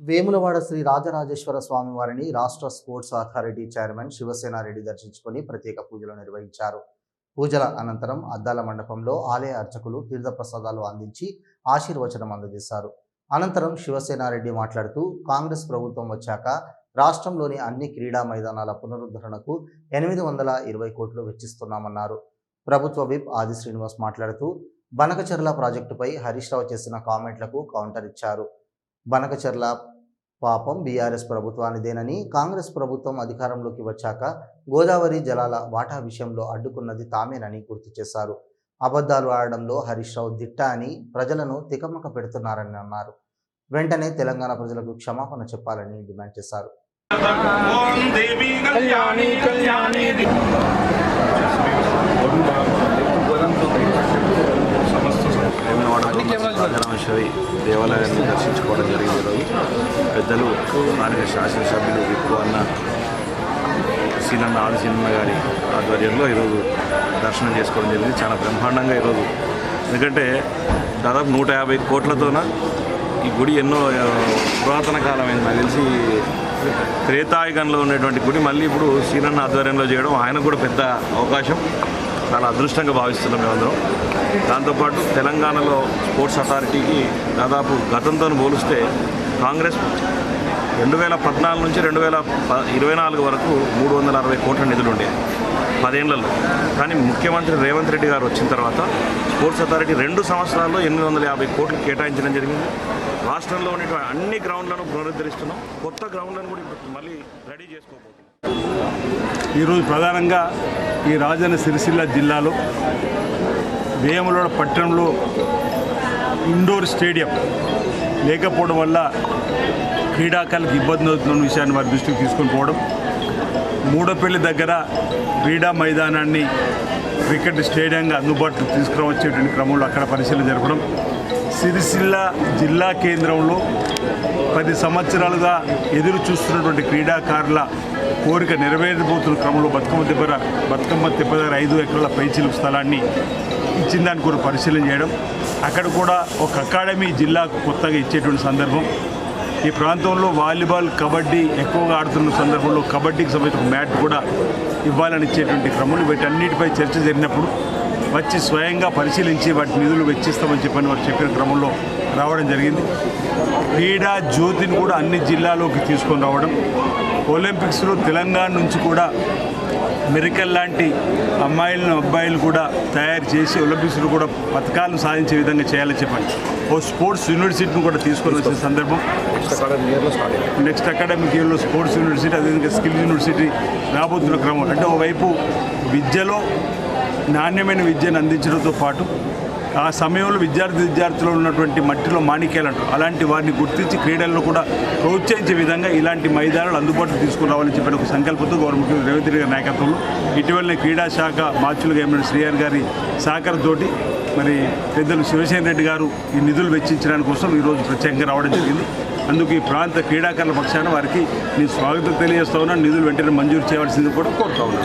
వేములవాడ శ్రీ రాజరాజేశ్వర స్వామి వారిని రాష్ట్ర sports authority chairman Shiva Sena Reddy దర్శించుకొని ప్రత్యేక పూజలు నిర్వహించారు. పూజల అనంతరం అద్దాల మండపంలో ఆలయ అర్చకులు తీర్థప్రసాదాలు అందించి ఆశీర్వచనం అందజేశారు. అనంతరం శివసేనారెడ్డి మాట్లాడుతూ కాంగ్రెస్ ప్రభుత్వం వచ్చాక రాష్ట్రంలోని అన్ని క్రీడా మైదానాల పునరుద్ధరణకు ఎనిమిది వందల ఇరవై కోట్లు వెచ్చిస్తున్నామన్నారు. ప్రభుత్వ విప్ ఆది శ్రీనివాస్ మాట్లాడుతూ బనకచెర్ల ప్రాజెక్టుపై హరీష్ రావు చేసిన కామెంట్లకు కౌంటర్ ఇచ్చారు. బనకచర్ల పాపం బీఆర్ఎస్ ప్రభుత్వానిదేనని కాంగ్రెస్ ప్రభుత్వం అధికారంలోకి వచ్చాక గోదావరి జలాల వాటా విషయంలో అడ్డుకున్నది తామేనని గుర్తు చేశారు అబద్ధాలు ఆడడంలో హరీష్ రావు దిట్ట అని ప్రజలను తికమక పెడుతున్నారని అన్నారు వెంటనే తెలంగాణ ప్రజలకు క్షమాపణ చెప్పాలని డిమాండ్ చేశారు ఓం దేవాలయాన్ని దర్శించుకోవడం జరిగింది ఈరోజు. పెద్దలు స్థానిక శాసనసభ్యులు విప్పు అన్న సీనన్న ఆదిశీనన్న గారి ఆధ్వర్యంలో ఈరోజు దర్శనం చేసుకోవడం జరిగింది. చాలా బ్రహ్మాండంగా ఈరోజు. ఎందుకంటే దాదాపు నూట యాభై కోట్లతోన ఈ గుడి ఎన్నో పురాతన కాలమైంది. నాకు తెలిసి త్రేతాయుగంలో ఉన్నటువంటి గుడి. మళ్ళీ ఇప్పుడు సీనన్న ఆధ్వర్యంలో చేయడం ఆయన కూడా పెద్ద అవకాశం. చాలా అదృష్టంగా భావిస్తున్నాం మేమందరం. దాంతోపాటు తెలంగాణలో స్పోర్ట్స్ అథారిటీకి దాదాపు గతంతో పోలిస్తే కాంగ్రెస్ రెండు వేల పద్నాలుగు నుంచి రెండు వేల ఇరవై నాలుగు వరకు మూడు వందల అరవై కోట్ల నిధులు ఉండేవి పదేళ్ళలో కానీ ముఖ్యమంత్రి రేవంత్ రెడ్డి గారు వచ్చిన తర్వాత స్పోర్ట్స్ అథారిటీ రెండు సంవత్సరాల్లో ఎనిమిది వందల యాభై కోట్లు కేటాయించడం జరిగింది. రాష్ట్రంలో ఉన్నటువంటి అన్ని గ్రౌండ్లను పునరుద్ధరిస్తున్నాం. కొత్త గ్రౌండ్లను కూడా ఇప్పుడు మళ్ళీ రెడీ చేసుకోబోతున్నాం. ఈరోజు ప్రధానంగా ఈ రాజన్న సిరిసిల్ల జిల్లాలో వేములవాడ పట్టణంలో ఇండోర్ స్టేడియం లేకపోవడం వల్ల క్రీడాకారులకు ఇబ్బంది అవుతున్న విషయాన్ని వారి దృష్టికి తీసుకొని పోవడం మూడపల్లి దగ్గర క్రీడా మైదానాన్ని క్రికెట్ స్టేడియంగా అందుబాటులో తీసుకురావచ్చేటువంటి క్రమంలో అక్కడ పరిశీలన జరపడం సిరిసిల్ల జిల్లా కేంద్రంలో పది సంవత్సరాలుగా ఎదురు చూస్తున్నటువంటి క్రీడాకారుల కోరిక నెరవేరబోతున్న క్రమంలో బతుకమ్మ దెబ్బర బతుకమ్మ దెబ్బ దగ్గర ఐదు ఎకరాల పైచిలు స్థలాన్ని ఇచ్చిన దాని కూడా పరిశీలన చేయడం. అక్కడ కూడా ఒక అకాడమీ జిల్లాకు కొత్తగా ఇచ్చేటువంటి సందర్భం. ఈ ప్రాంతంలో వాలీబాల్ కబడ్డీ ఎక్కువగా ఆడుతున్న సందర్భంలో కబడ్డీకి సంబంధించిన మ్యాట్ కూడా ఇవ్వాలని ఇచ్చేటువంటి క్రమంలో వీటన్నిటిపై చర్చ జరిగినప్పుడు వచ్చి స్వయంగా పరిశీలించి వాటి నిధులు వెచ్చిస్తామని చెప్పని వారు చెప్పిన క్రమంలో రావడం జరిగింది. క్రీడా జ్యోతిని కూడా అన్ని జిల్లాలోకి తీసుకొని రావడం. ఒలింపిక్స్లో తెలంగాణ నుంచి కూడా మెరికల్ లాంటి అమ్మాయిలను అబ్బాయిలు కూడా తయారు చేసి ఒలింపిక్స్లో కూడా పథకాలను సాధించే విధంగా చేయాలని చెప్పండి ఓ స్పోర్ట్స్ యూనివర్సిటీని కూడా తీసుకొని వచ్చిన సందర్భం. నెక్స్ట్ అకాడమిక్ ఇయర్లో స్పోర్ట్స్ యూనివర్సిటీ అదేవిధంగా స్కిల్ యూనివర్సిటీ రాబోతున్న క్రమం. అంటే ఓవైపు విద్యలో నాణ్యమైన విద్యను అందించడంతో పాటు ఆ సమయంలో విద్యార్థి విద్యార్థులు ఉన్నటువంటి మట్టిలో మాణిక్యాలు అంటారు. అలాంటి వారిని గుర్తించి క్రీడలను కూడా ప్రోత్సహించే విధంగా ఇలాంటి మైదానాలు అందుబాటులో తీసుకురావాలని చెప్పిన ఒక సంకల్పంతో గౌరవ ముఖ్యమంత్రి రేవంత్ రెడ్డి గారి నాయకత్వంలో ఇటీవలనే క్రీడా శాఖ మార్చులుగా ఏమైనా శ్రీఆర్ గారి సహకారంతోటి మరి పెద్దలు శివసేన రెడ్డి గారు ఈ నిధులు వెచ్చించడానికి కోసం ఈరోజు ప్రత్యేకంగా రావడం జరిగింది. అందుకు ఈ ప్రాంత క్రీడాకారుల పక్షాన వారికి నేను స్వాగతం తెలియజేస్తా ఉన్నాను. నిధులు వెంటనే మంజూరు చేయవలసింది కూడా కోరుతా ఉన్నాను.